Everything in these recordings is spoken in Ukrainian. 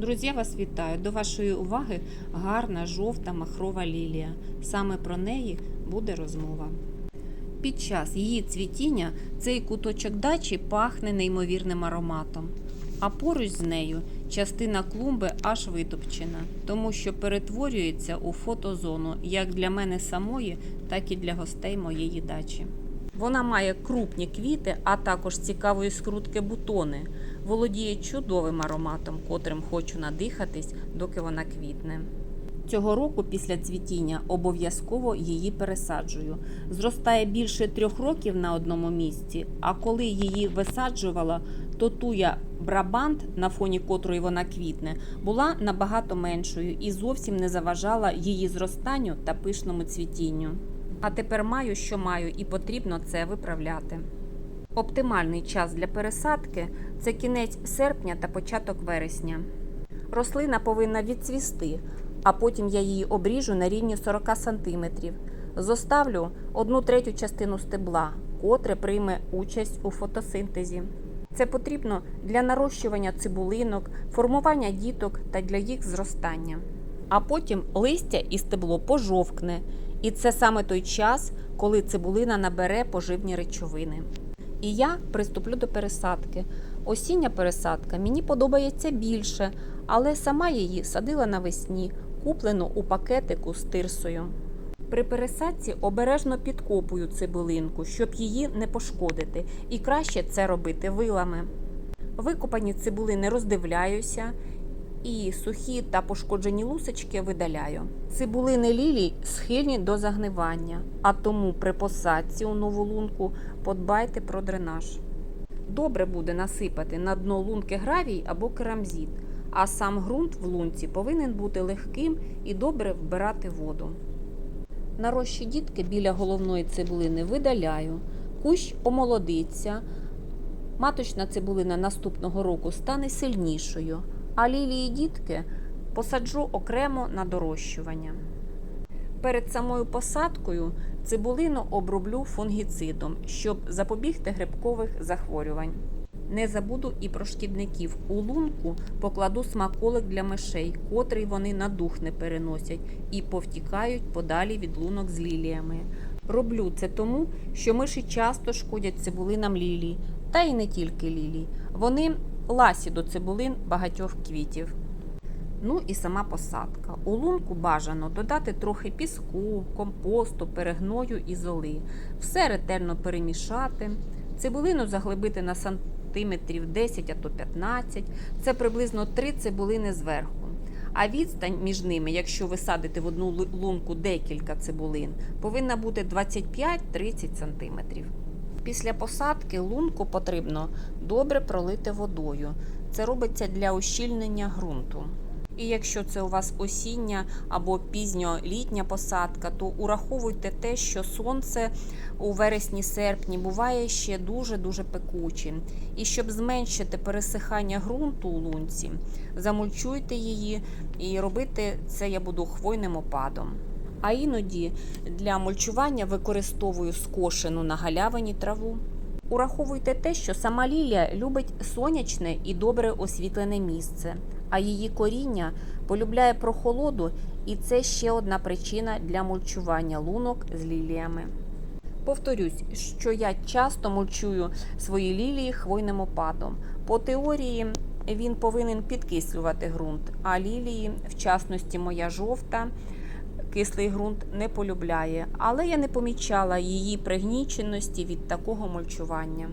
Друзі, вас вітаю. До вашої уваги гарна жовта махрова лілія. Саме про неї буде розмова. Під час її цвітіння цей куточок дачі пахне неймовірним ароматом. А поруч з нею частина клумби аж витопчена, тому що перетворюється у фотозону як для мене самої, так і для гостей моєї дачі. Вона має крупні квіти, а також цікавої скрутки бутони. Володіє чудовим ароматом, котрим хочу надихатись, доки вона квітне. Цього року після цвітіння обов'язково її пересаджую. Зростає більше трьох років на одному місці, а коли її висаджувала, то туя брабант, на фоні котрої вона квітне, була набагато меншою і зовсім не заважала її зростанню та пишному цвітінню. А тепер маю, що маю, і потрібно це виправляти. Оптимальний час для пересадки це кінець серпня та початок вересня. Рослина повинна відцвісти, а потім я її обріжу на рівні 40 см. Зоставлю одну третю частину стебла, котре прийме участь у фотосинтезі. Це потрібно для нарощування цибулинок, формування діток та для їх зростання. А потім листя і стебло пожовкне, і це саме той час, коли цибулина набере поживні речовини. І я приступлю до пересадки. Осіння пересадка мені подобається більше, але сама її садила навесні, куплену у пакетику з тирсою. При пересадці обережно підкопую цибулинку, щоб її не пошкодити, і краще це робити вилами. Викопані цибулини роздивляюся і сухі та пошкоджені лусочки видаляю. Цибулини лілій схильні до загнивання, а тому при посадці у нову лунку подбайте про дренаж. Добре буде насипати на дно лунки гравій або керамзіт, а сам ґрунт в лунці повинен бути легким і добре вбирати воду. Нарощі дітки біля головної цибулини видаляю, кущ омолодиться, маточна цибулина наступного року стане сильнішою, а лілії дітки посаджу окремо на дорощування. Перед самою посадкою цибулину оброблю фунгіцидом, щоб запобігти грибкових захворювань. Не забуду і про шкідників. У лунку покладу смаколик для мишей, котрий вони на дух не переносять і повтікають подалі від лунок з ліліями. Роблю це тому, що миші часто шкодять цибулинам лілій, та й не тільки лілій. Вони ласі до цибулин багатьох квітів. Ну і сама посадка. У лунку бажано додати трохи піску, компосту, перегною і золи. Все ретельно перемішати. Цибулину заглибити на сантиметрів 10, а то 15. Це приблизно 3 цибулини зверху. А відстань між ними, якщо ви садите в одну лунку декілька цибулин, повинна бути 25-30 сантиметрів. Після посадки лунку потрібно добре пролити водою. Це робиться для ущільнення ґрунту. І якщо це у вас осіння або пізньолітня посадка, то ураховуйте те, що сонце у вересні-серпні буває ще дуже-дуже пекучим. І щоб зменшити пересихання ґрунту у лунці, замульчуйте її і робити це я буду хвойним опадом. А іноді для мульчування використовую скошену на галявині траву. Ураховуйте те, що сама лілія любить сонячне і добре освітлене місце, а її коріння полюбляє прохолоду, і це ще одна причина для мульчування лунок з ліліями. Повторюсь, що я часто мульчую свої лілії хвойним опадом. По теорії він повинен підкислювати ґрунт, а лілії, в частності моя жовта, кислий ґрунт не полюбляє, але я не помічала її пригніченості від такого мульчування.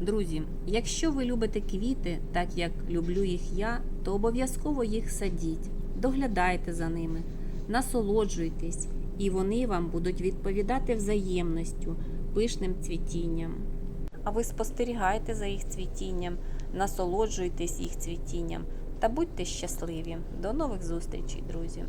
Друзі, якщо ви любите квіти, так як люблю їх я, то обов'язково їх садіть, доглядайте за ними, насолоджуйтесь, і вони вам будуть відповідати взаємністю, пишним цвітінням. А ви спостерігайте за їх цвітінням, насолоджуйтесь їх цвітінням та будьте щасливі. До нових зустрічей, друзі!